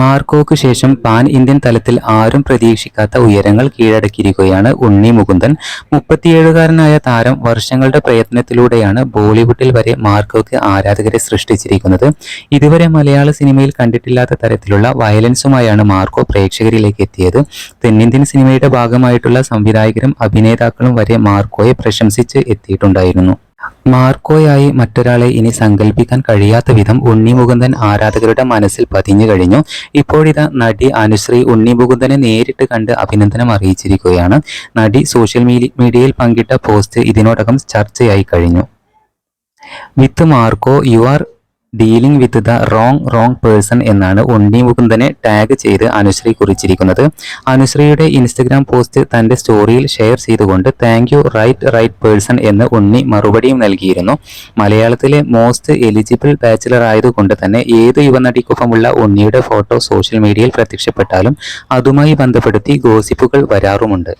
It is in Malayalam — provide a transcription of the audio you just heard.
മാർക്കോക്ക് ശേഷം പാൻ ഇന്ത്യൻ തലത്തിൽ ആരും പ്രതീക്ഷിക്കാത്ത ഉയരങ്ങൾ കീഴടക്കിയിരിക്കുകയാണ് ഉണ്ണി മുകുന്ദൻ. മുപ്പത്തിയേഴുകാരനായ താരം വർഷങ്ങളുടെ പ്രയത്നത്തിലൂടെയാണ് ബോളിവുഡിൽ വരെ മാർക്കോക്ക് ആരാധകരെ സൃഷ്ടിച്ചിരിക്കുന്നത്. ഇതുവരെ മലയാള സിനിമയിൽ കണ്ടിട്ടില്ലാത്ത തരത്തിലുള്ള വയലൻസുമായാണ് മാർക്കോ പ്രേക്ഷകരിലേക്ക് എത്തിയത്. തെന്നിന്ത്യൻ സിനിമയുടെ ഭാഗമായിട്ടുള്ള സംവിധായകരും അഭിനേതാക്കളും വരെ മാർക്കോയെ പ്രശംസിച്ച് എത്തിയിട്ടുണ്ടായിരുന്നു. മാർക്കോയായി മറ്റൊരാളെ ഇനി സങ്കല്പിക്കാൻ കഴിയാത്ത വിധം ഉണ്ണി മുകുന്ദൻ ആരാധകരുടെ മനസ്സിൽ പതിഞ്ഞു കഴിഞ്ഞു. ഇപ്പോഴിതാ നടി അനുശ്രീ ഉണ്ണി മുകുന്ദനെ നേരിട്ട് കണ്ട് അഭിനന്ദനം അറിയിച്ചിരിക്കുകയാണ്. നടി സോഷ്യൽ മീഡിയയിൽ പങ്കിട്ട പോസ്റ്റ് ഇതിനോടകം ചർച്ചയായി കഴിഞ്ഞു. With Marco you are dealing with the wrong wrong person എന്നാണ് ഉണ്ണി മുകുന്ദനെ ടാഗ് ചെയ്ത് അനുശ്രീ കുറിച്ചിരിക്കുന്നത്. അനുശ്രീയുടെ ഇൻസ്റ്റഗ്രാം പോസ്റ്റ് തന്റെ സ്റ്റോറിയിൽ ഷെയർ ചെയ്തുകൊണ്ട് thank you right right person എന്ന് ഉണ്ണി മറുപടിയും നൽകിയിരുന്നു. മലയാളത്തിലെ മോസ്റ്റ് എലിജിബിൾ ബാച്ചിലർ ആയതുകൊണ്ട് തന്നെ ഏത് യുവനടിക്കൊപ്പമുള്ള ഉണ്ണിയുടെ ഫോട്ടോ സോഷ്യൽ മീഡിയയിൽ പ്രത്യക്ഷപ്പെട്ടാലും അതുമായി ബന്ധപ്പെടുത്തി ഗോസിപ്പുകൾ വരാറുമുണ്ട്.